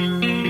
Música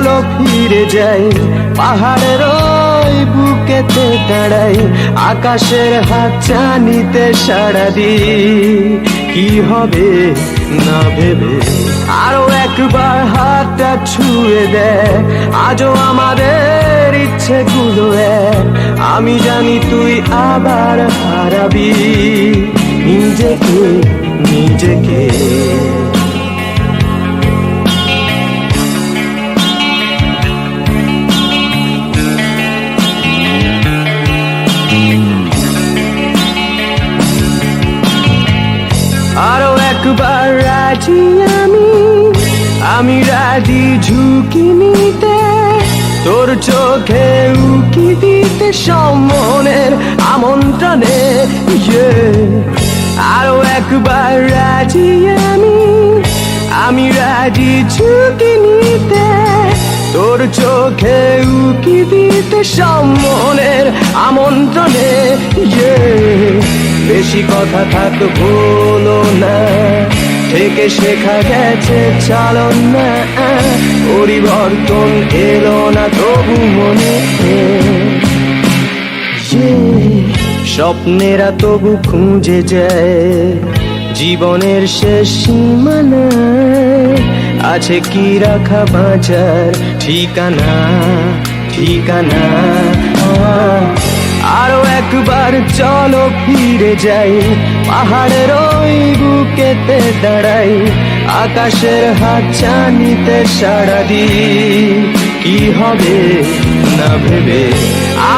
চলো ফিরে যাই পাহাড়ের ওই বুকেতে দাঁড়াই আকাশের হাত চানিতে সাড়া দি কি হবে না ভেবে, আরও একবার হাতটা ছুঁয়ে দেয়, আজও আমাদের ইচ্ছেগুলো এক। আমি জানি তুই আবার হারাবি, নিজেকে নিজেকে। আমি রাজি ঝুঁকি নিতে, তোর চোখে উকি দিতে সম্মনের আমন্ত্রণে, yeah. আরও একবার রাজি আমি আমি রাজি ঝুঁকি নিতে, তোর চোখে উকি দিতে সম্মনের আমন্ত্রণে, yeah. বেশি কথা থাক বলো না থেকে শেখা গেছে চালন না, পরিবর্তন এলো না তবু মনে। স্বপ্নেরা তবু খুঁজে যায়, জীবনের শেষ সীমানা আছে কি রাখা বাঁচার ঠিকানা ঠিকানা। আরও একবার চলো ফিরে যাই। পাহাড়ের ওই বুকেতে দাঁড়াই। আকাশের হাত চানিতে সাড়া দি কি হবে না ভেবে?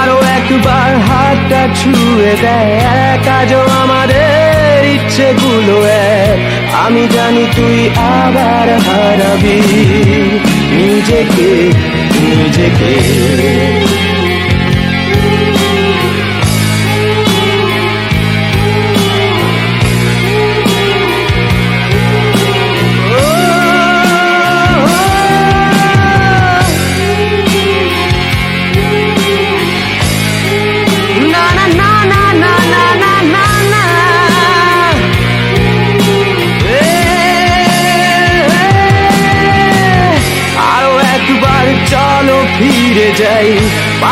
আরও একবার হাতটা ছুঁয়ে দেয়। কাজও আমাদের ইচ্ছেগুলো এক। আমি জানি তুই আবার হারাবি। নিজেকে নিজেকে।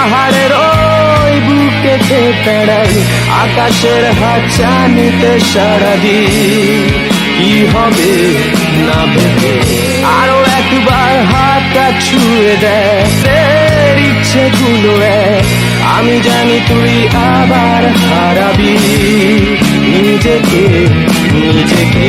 পাহাড়ের ওই বুকেতে দাঁড়াই আকাশের হাত চানিতে সারা দি কি হবে না ভেবে? আরও একবার হাতটা ছুঁয়ে দেয় ইচ্ছেগুলো আমি জানি তুই আবার হারাবি। নিজেকে নিজেকে